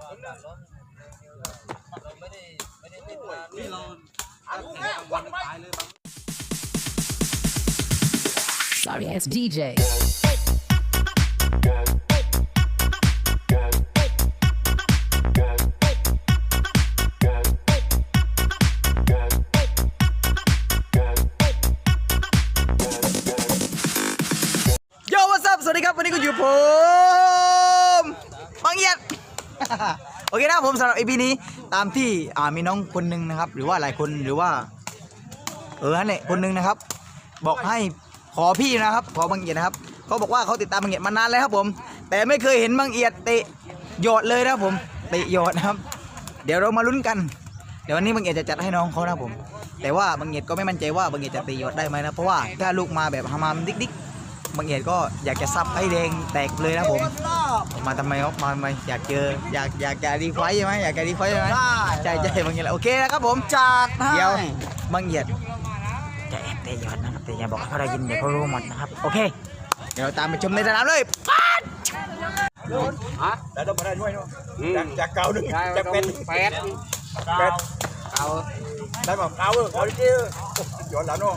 เราไม่ได้ไม่ได้เล่นมานี่เราวันตายเลยบาง Sorry ass DJ. Yo what's up สวัสดีครับ วันนี้ก็อยู่ผมบังเอียด โอเคนะครับผมสำหรับ EP นี้ตามที่อ่ามีน้องคนหนึ่งนะครับ หรือว่าหลายคนหรือว่า เออนั่นแหละคนหนึ่งนะครับ บอกให้ขอพี่นะครับ ขอบังเอียดนะครับเขาบอกว่าเขาติดตามบังเอียดมานานแล้วครับผม แต่ไม่เคยเห็นบังเอียดเตะหยอดเลยนะครับผมเตะหยอดนะครับ เดี๋ยวเรามาลุ้นกัน เดี๋ยววันนี้บังเอียดจะจัดให้น้องเขานะครับผม แต่ว่าบังเอียดก็ไม่มั่นใจว่าบังเอียดจะเตะหยอดได้ไหมนะเพราะว่าถ้าลูกมาแบบฮามามดิ๊ก ดิ๊กๆบังเอียดก็อยากจะซับให้แดงแตกเลยนะครับผม มาทำไมครับมาทำไมอยากเจออยากอยากจะรีไฟท์ใช่ไหมอยากจะรีไฟท์ใช่ไหมใช่ใช่บางอย่างแหละโอเคนะครับผมจัดเดี๋ยวบางเหยียดจะแอบเตะยอดนะครับแต่อย่าบอกให้เขาได้ยินเดี๋ยวเขารู้หมดนะครับโอเค เดี๋ยวเราตามไปชมในสนามเลยป๊าดแล้วต้องมาได้ด้วยเนาะจากจากเก่าหนึ่งจากเป็นแปดแปดเก่าได้แบบเก่าเออเอาดิเออย้อนหลังเนาะ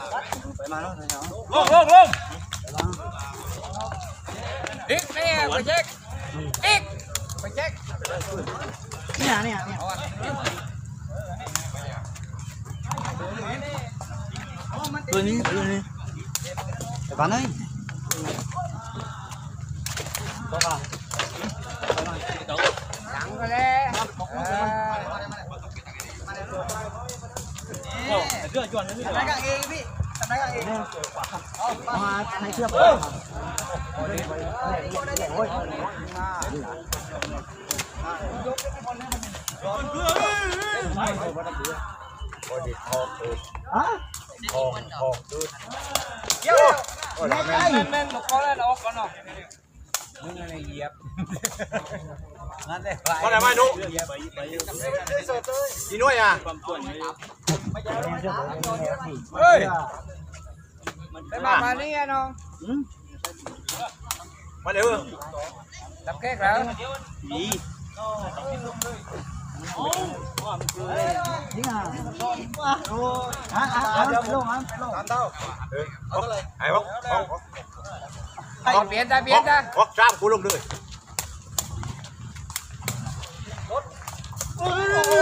ขาลาวเออทำไมดูดีไงด้วยแล้วลูกบอลเต็มเขาติดเน็ตก่อ นเลยเน็ตย้เอาหนึ่งกับลงลงลงอีกนี่ไปเช็คอีกไปเช็คเนี่ยเนี่ยเนี่ยตัวนี้ตัวนี้ไปบ้านไหนหลังไปเลยเออทำได้กันเองพี่ทำได้กันเองมาให้เชื่อผมพอดีทองเออฮะทองทองเออเดี๋ยวแม่แม่ไก่แม่นแม่นบอกก่อนแล้วออกก่อนเนาะมึงอะไรเยียบนั่นได้ก็ได้ไหมนุ๊กกี่หน่วยอะเฮ้ยได้มามานี่ไงน้องมาเร็วรับแขกแล้วนี่อะฮะฮะฮะลงฮะลงตามเต้าออเอาเท่าไหรอ้บอกเอาเปลี่ยนจ้ยนจ้าบอกจ้ามกูลงเลยเปลี่ยนจ้ยนจ้ยนจ้าไอ้ลูกไอ้อะฉันไม่ต้องหลกกอกอารมณ์แล้วเปลี่ยนจ้ามาทะเลกูดูดีอยู่ว่าเปิดลงไปดิมาเลยมาเลยมาเลยจุ่มลงไปดิเรื่อยๆเจือไอ้หมังรับ เร็วไม่มีใครน้ำมันจังหวะนี่รับไปเนี่ยบางคนร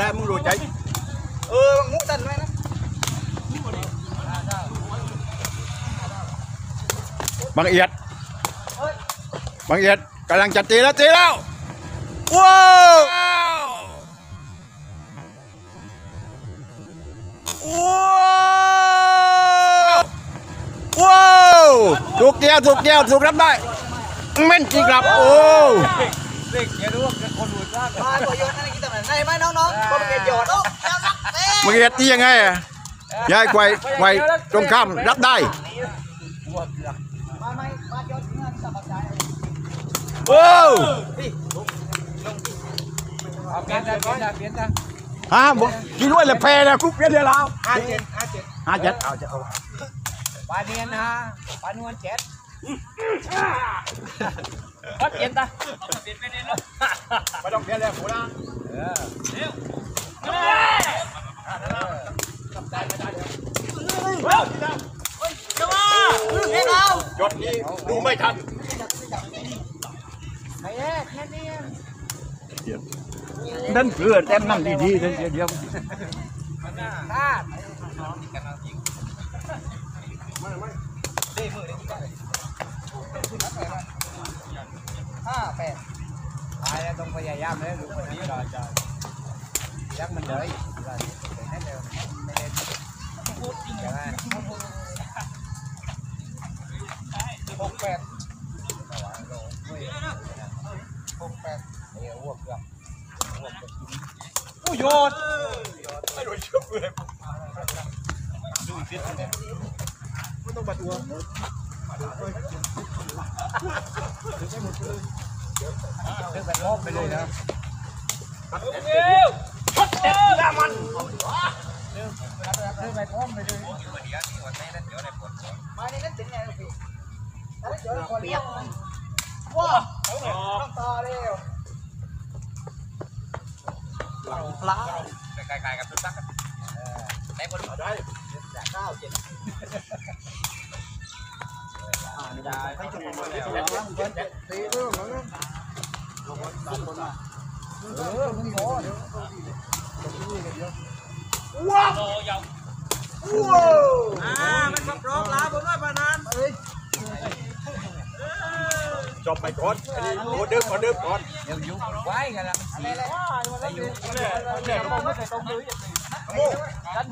ได้มึงรู้ใจเออมุกตันไว้นะบางเอียดบางเอียด กำลังจะตีแล้วตีแล้วว้าวว้าว ว้าวถูกเดียวถูกเดียวถูกรับได้แม่นจริงครับ โอ้เด็กอย่ารู้ว่าคนหัวจ้ามาตัวโยนอะไรกินแต่ไหนไหมน้องๆก็เป็นโยนโอ้แล้วรักเต้บางเอียดตียังไงอะยายไกวไกวตรงข้ามรับได้ มาไหมมาโยนงานสับปะรด ว้าวเปลี่ยนจ้าเปลี่ยนจ้าเปลี่ยนจ้าฮะบอกกินด้วยเลยแพ้นะคุกเดียวแล้วห้าเจ็ดห้าเจ็ดห้าเจ็ดเอาจะเอาปลาเนียนนะฮะปลานวลเจ็ดพัดเย็นตาไม่ต้องเพี้ยนเลยกูนะเออจดนี้ดูไม่ทันไปเอ๊ะแค่นี้นั่ นเพื่อเต็มนั่งดีๆนั่นเดียวตาดห้าแปดตายแล้วต้องพยายามเลยดูคนนี้รอจอยยักมันเลยให้เร็วไม่ได้พูดจริงใช่ไหมหกแปด หกแปดเดี๋ยวอ้วกเกือบอ้วกจะกินอู้โยนไม่รู้ชื่อเลยเรื่องแบบลบไปเลยนะมาในนั้นเป็นไงลูกพี่แล้วเดี๋ยวคนเรียกว้าต้องต่อเร็วปลา ไกลๆกับตุ๊กตักได้บนได้ เก้าเจ็ดอ่าไม่ได้ไม่ถูกเลยตีเรื่องของเรื่องเออมึงโง่เดี๋ยวว้าวว้าวอ่ามันก็ปลอกลาบนว่าปานานเอ้ยจบไปก่อนอันนี้โอเดิมโอเดิมก่อนเดี๋ยวยุบไว้กันละมันสี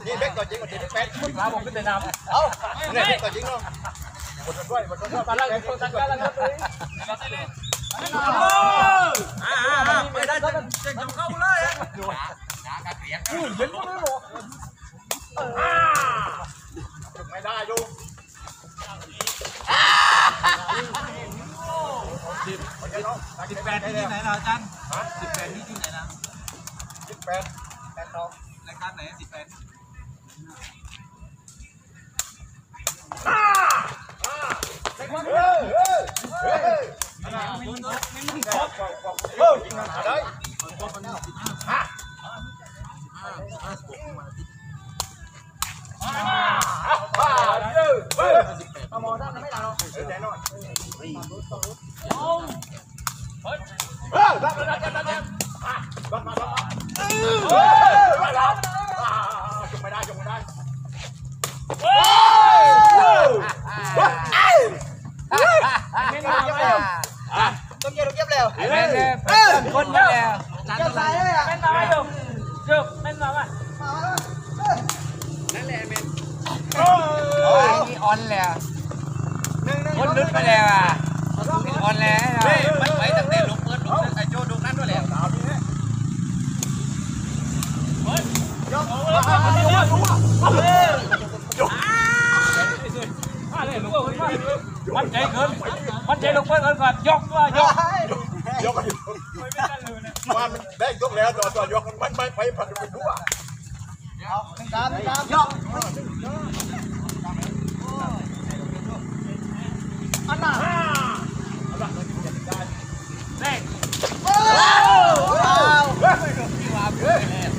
นี่เล็กตัวจริงมันจะเป็นแฟนปลาผมเป็นแต่น้ำเอาเนี่ยเล็กตัวจริงเนาะ หมดด้วยหมดด้วยปลาแล้วคนตั้งกันแล้วครับอ่าไปได้จะเก่งเข้าเลยอะไม่ได้ดูสิบแปดที่ไหนนะอาจารย์สิบแปดที่ที่ไหนนะสิบแปดแปดทองรายการไหนสิบแปด เฮ้ยเฮ้ยเฮ้ยเฮ้ย ไต้องเก็บต้องเก็บเร็วไอ้แม่เนี่ยเป็นคนมาแล้วเก็บสายเลยอะเป็นมาอยู่จุกเป็นมาว่าโอ้โอ้ยนี่ออนแล้วนึ่งหนึ่งคนลุ้นไปแล้วอะออนแล้วเฮ้ยมันไปตั้งแต่ลงเปิดลงไอ้โจดูนั่นด้วยแหละมันใจเกินมันใจลง เพิ่นก่อนยกว่ายกยกมันได้ยกแล้วตัวตัวยกมันไม่ไปผัดไปทั่วตามตามยกอันน่ะ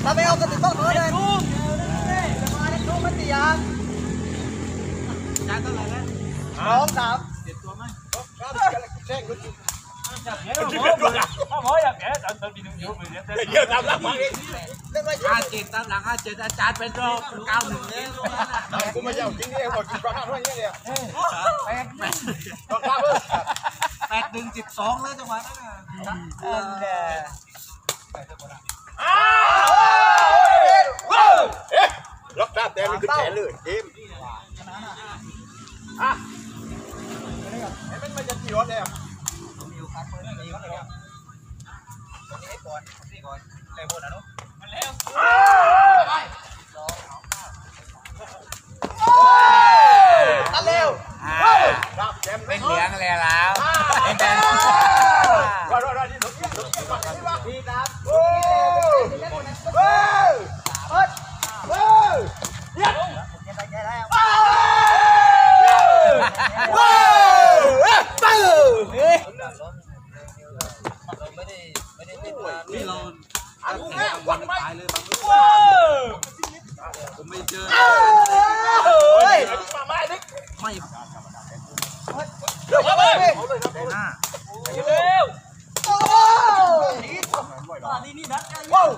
ถ้าไม่เอากระติกต้องขอเลยมาเล่นลูกมันตียางจานเท่าไหร่แล้วสองสาม แช่งรถ หมออยากแก่ตอนตอนปีนึงอยู่มือเนี่ยเยอะตามหลังมาเองเล่นไว้ห้าเจ็ดตามหลังห้าเจ็ดอาจารย์เป็นรอบเก้าหนึ่งเนี่ยผมไม่ยาวจริงนี่บอกกินปลาข้าวด้วยนี่เลยแปลกปลาข้าวเออแปดหนึ่งสิบสองแล้วจังหวะนั้นน่ะออเอ๊ะล็อกตาแต่มันคือแฉเลยเกมอะไอ้มันมันจะกี่รถเนี่ยอันเร็ว ครับแจม เป็นเหลียงแล้วเป็นแดง รอรอรอนี่รถนี่รถนี่มานี่มา ดีครับ โอ้เฮ้ยเฮ้ย เก็บไปแค่ได้ ว้าวปื้อเฮ้ย นี่เราอันนี้วันตายเลยบางผมไม่เจอเฮ้ยไม่หน้าเร็วโอ้โหว้าว